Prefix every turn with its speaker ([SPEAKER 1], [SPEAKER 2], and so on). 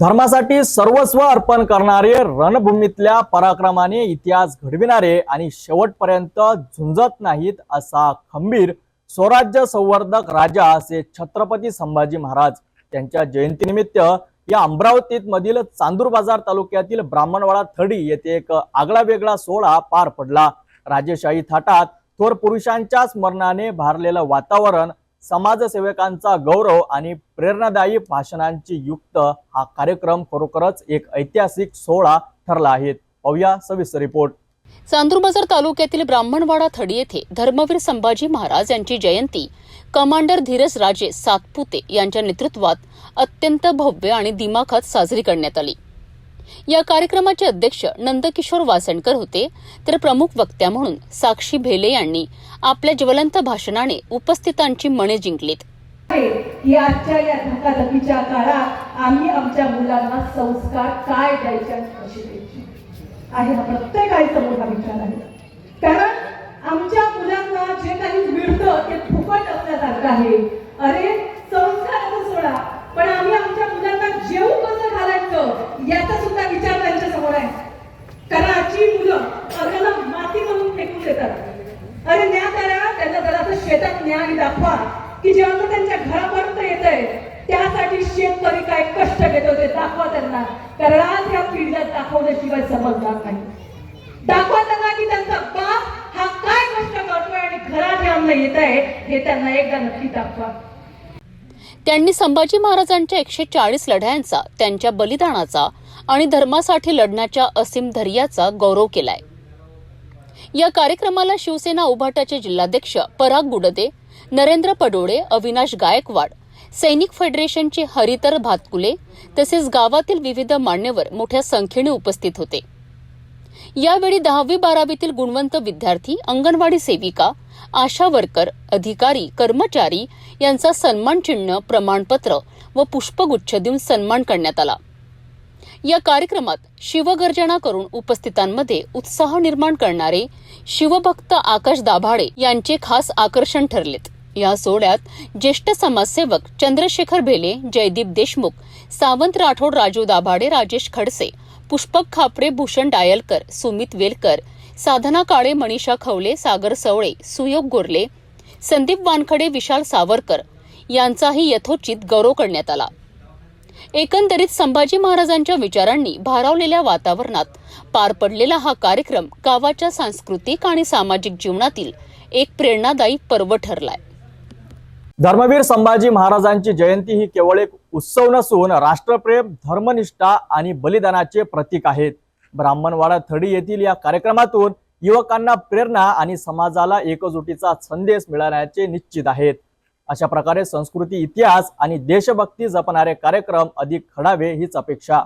[SPEAKER 1] धर्मासाठी सर्वस्व अर्पण करणारे रणभूमीतल्या पराक्रमाने इतिहास घडविणारे आणि शेवटपर्यंत झुंजत नाहीत असा खंबीर स्वराज्य संवर्धक राजा असे छत्रपती संभाजी महाराज त्यांच्या जयंतीनिमित्त या अमरावतीत मधील चांदूर बाजार तालुक्यातील ब्राह्मणवाडा थडी येथे एक आगळा वेगळा सोहळा पार पडला. राजेशाही थाटात थोर पुरुषांच्या स्मरणाने भारलेलं वातावरण समाजसेवकांचा गौरव आणि प्रेरणादायी भाषणांची युक्त हा कार्यक्रम खरोखरच एक ऐतिहासिक सोहळा ठरला आहे. पाहूया सविस्तर रिपोर्ट.
[SPEAKER 2] चांदूरबाजार तालुक्यातील ब्राह्मणवाडा थडी येथे धर्मवीर संभाजी महाराज यांची जयंती कमांडर धीरज राजे सातपुते यांच्या नेतृत्वात अत्यंत भव्य आणि दिमाखात साजरी करण्यात आली. या कार्यक्रमाचे अध्यक्ष नंदकिशोर वासणकर होते. तर प्रमुख वक्त्या म्हणून साक्षी भेले यांनी आपल्या ज्वलंत भाषणाने उपस्थितांची मने जिंकलीत.
[SPEAKER 3] की आजच्या या धकाधकीच्या काळात आम्ही आमच्या मुलांना संस्कार काय द्यायचे आणि कसे द्यायचे? आहे हा प्रत्येक आईचा मोठा विचार आहे. कारण आमच्या मुलांना जे काही मिळतं ते फुकट असल्यासारखं आहे. अरे संस्काराचा सोडा पण आम्ही आमच्या मुलांना जेवू कसं घालायचं याचा सुद्धा विचार त्यांच्यासमोर आहे कारण आजची मुलं अगला माती म्हणून अरे न्या करा त्यांना जरा शेतात न्या आणि दाखवा की जेव्हा अन्न त्यांच्या घरापर्यंत येत आहे त्यासाठी शेतकरी काय कष्ट घेतो ते दाखवा त्यांना. कारण आज या पिढीला दाखवल्याशिवाय समजणार नाही. दाखवा त्यांना की त्यांचा बाप हा काय कष्ट करतोय आणि घरात हे येत आहे हे त्यांना एकदा नक्की दाखवा.
[SPEAKER 2] त्यांनी संभाजी महाराजांच्या एकशे चाळीस लढ्यांचा त्यांच्या बलिदानाचा आणि धर्मासाठी लढण्याच्या असीम धैर्याचा गौरव केलाय. या कार्यक्रमाला शिवसेना उभाटाचे जिल्हाध्यक्ष पराग गुडदे नरेंद्र पडोळे अविनाश गायकवाड सैनिक फेडरेशनचे हरितर भातकुले तसेच गावातील विविध मान्यवर मोठ्या संख्येने उपस्थित होते. यावेळी दहावी बारावीतील गुणवंत विद्यार्थी अंगणवाडी सेविका आशा वर्कर अधिकारी कर्मचारी यांचा सन्मान चिन्ह प्रमाणपत्र व पुष्पगुच्छ देऊन सन्मान करण्यात आला. या कार्यक्रमात शिवगर्जना करून उपस्थितांमध्ये उत्साह निर्माण करणारे शिवभक्त आकाश दाभाडे यांचे खास आकर्षण ठरलेत. या सोहळ्यात ज्येष्ठ समाजसेवक चंद्रशेखर भेले जयदीप देशमुख सावंत राठोड राजू दाभाडे राजेश खडसे पुष्पक खापरे भूषण डायलकर सुमित वेलकर साधना काळे मनीषा खवले सागर सवळे सुयोग गोरले संदीप वानखडे विशाल सावरकर यांचाही यथोचित गौरव करण्यात आला. एकंदरीत संभाजी महाराजांच्या विचारांनी भारावलेल्या वातावरणात पार पडलेला हा कार्यक्रम गावाच्या सांस्कृतिक आणि सामाजिक जीवनातील एक प्रेरणादायी पर्व ठरलाय.
[SPEAKER 1] धर्मवीर संभाजी महाराजांची जयंती ही केवळ एक उत्सव नसून राष्ट्रप्रेम धर्मनिष्ठा आणि बलिदानाचे प्रतीक आहेत. ब्राह्मणवाडा थडी येथील या कार्यक्रमातून युवकांना प्रेरणा आणि समाजाला एकजुटीचा संदेश मिळण्याचे निश्चित आहेत. अशा प्रकारे संस्कृती इतिहास आणि देशभक्ती जपणारे कार्यक्रम अधिक घडावे हीच अपेक्षा.